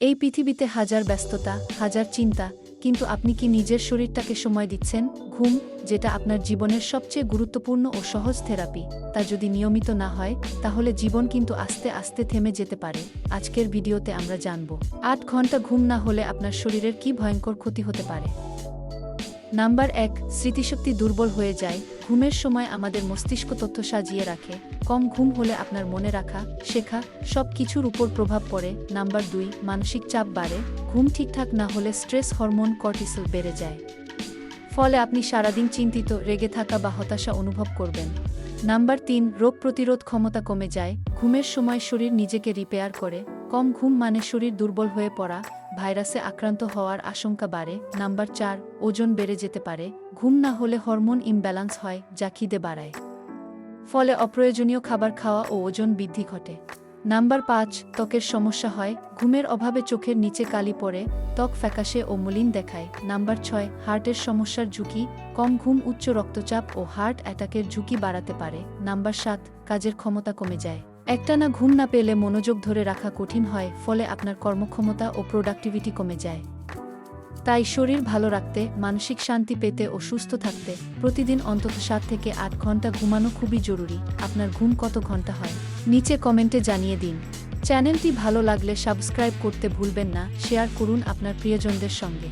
এই পৃথিবীতে হাজার ব্যস্ততা, হাজার চিন্তা, কিন্তু আপনি কি নিজের শরীরটাকে সময় দিচ্ছেন? ঘুম, যেটা আপনার জীবনের সবচেয়ে গুরুত্বপূর্ণ ও সহজ থেরাপি। তা যদি নিয়মিত না হয়, তাহলে জীবন কিন্তু আস্তে আস্তে থেমে যেতে পারে। আজকের ভিডিওতে আমরা জানব, আট ঘণ্টা ঘুম না হলে আপনার শরীরের কি ভয়ঙ্কর ক্ষতি হতে পারে? নাম্বার এক, স্মৃতিশক্তি দুর্বল হয়ে যায়, ঘুমের সময় আমাদের মস্তিষ্ক তথ্য সাজিয়ে রাখে, কম ঘুম হলে আপনার মনে রাখা, শেখা, সব কিছুর উপর প্রভাব পড়ে, নাম্বার দুই, মানসিক চাপ বাড়ে, ঘুম ঠিকঠাক না হলে স্ট্রেস হরমোন কর্টিসল বেড়ে যায়। ফলে আপনি সারাদিন চিন্তিত, রেগে থাকা বা হতাশা অনুভব করবেন। নাম্বার তিন, রোগ প্রতিরোধ ক্ষমতা কমে যায়, ঘুমের সময় শরীর নিজেকে রিপেয়ার করে কম ঘুম মানে শরীর দুর্বল হয়ে পড়া, ভাইরাসে আক্রান্ত হওয়ার আশঙ্কা বাড়ে, নাম্বার চার, ওজন বেড়ে যেতে পারে, ঘুম না হলে হরমোন ইমব্যালান্স হয়, যা খিদে বাড়ায়। ফলে অপ্রয়োজনীয় খাবার খাওয়া ও ওজন বৃদ্ধি ঘটে। নাম্বার পাঁচ, ত্বকের সমস্যা হয়, ঘুমের অভাবে চোখের নিচে কালি পড়ে, ত্বক ফ্যাকাশে ও মলিন দেখায়। নাম্বার ছয়, হার্টের সমস্যার ঝুঁকি, কম ঘুম, উচ্চ রক্তচাপ ও হার্ট অ্যাটাকের ঝুঁকি বাড়াতে পারে। নাম্বার সাত, কাজের ক্ষমতা কমে যায়। একটানা ঘুম না পেলে মনোযোগ ধরে রাখা কঠিন হয়, ফলে আপনার কর্মক্ষমতা ও প্রোডাক্টিভিটি কমে যায়। তাই শরীর ভালো রাখতে, মানসিক শান্তি পেতে ও সুস্থ থাকতে প্রতিদিন অন্তত সাত থেকে আট ঘণ্টা ঘুমানো খুবই জরুরি। আপনার ঘুম কত ঘণ্টা হয়? নিচে কমেন্টে জানিয়ে দিন। চ্যানেলটি ভালো লাগলে সাবস্ক্রাইব করতে ভুলবেন না। শেয়ার করুন আপনার প্রিয়জনদের সঙ্গে।